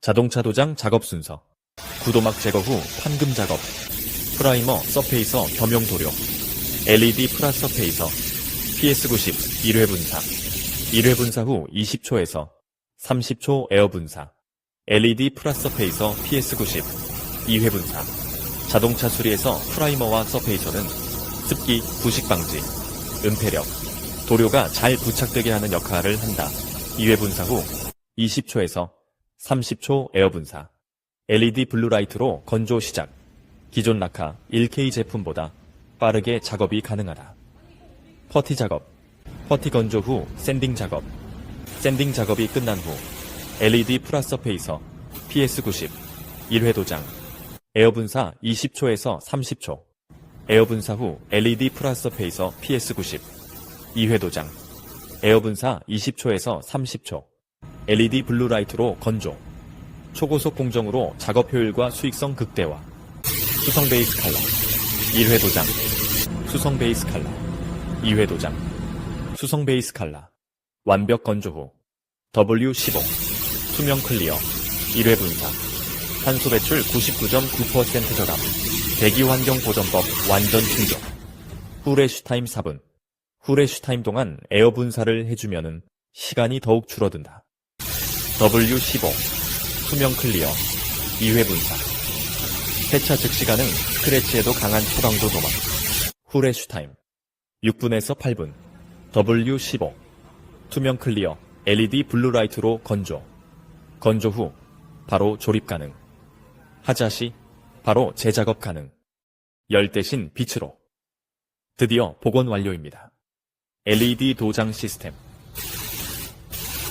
자동차 도장 작업 순서. 구도막 제거 후 판금 작업. 프라이머 서페이서 겸용 도료. LED 플러스 서페이서. PS90 1회 분사. 1회 분사 후 20초에서 30초 에어 분사. LED 플러스 서페이서 PS90 2회 분사. 자동차 수리에서 프라이머와 서페이서는 습기, 부식 방지, 은폐력, 도료가 잘 부착되게 하는 역할을 한다. 2회 분사 후 20초에서 30초 에어 분사. LED 블루라이트로 건조 시작. 기존 라카 1K 제품보다 빠르게 작업이 가능하다. 퍼티 작업. 퍼티 건조 후 샌딩 작업. 샌딩 작업이 끝난 후 LED 플러스 서페이서 PS90 1회 도장. 에어 분사 20초에서 30초. 에어 분사 후 LED 플러스 서페이서 PS90 2회 도장. 에어 분사 20초에서 30초. LED 블루라이트로 건조. 초고속 공정으로 작업 효율과 수익성 극대화. 수성 베이스 칼라. 1회 도장. 수성 베이스 칼라. 2회 도장. 수성 베이스 칼라. 완벽 건조 후. W15. 투명 클리어. 1회 분사. 탄소 배출 99.9% 저감. 대기 환경 보전법 완전 충족. 후레쉬 타임 4분. 후레쉬 타임 동안 에어 분사를 해주면은 시간이 더욱 줄어든다. W15 투명 클리어. 2회 분사 세차 즉시 가능 스크래치에도 강한 초강도 도막 후레쉬 타임. 6분에서 8분. W15 투명 클리어 LED 블루라이트로 건조. 건조 후 바로 조립 가능. 하자 시 바로 재작업 가능. 열 대신 빛으로. 드디어 복원 완료입니다. LED 도장 시스템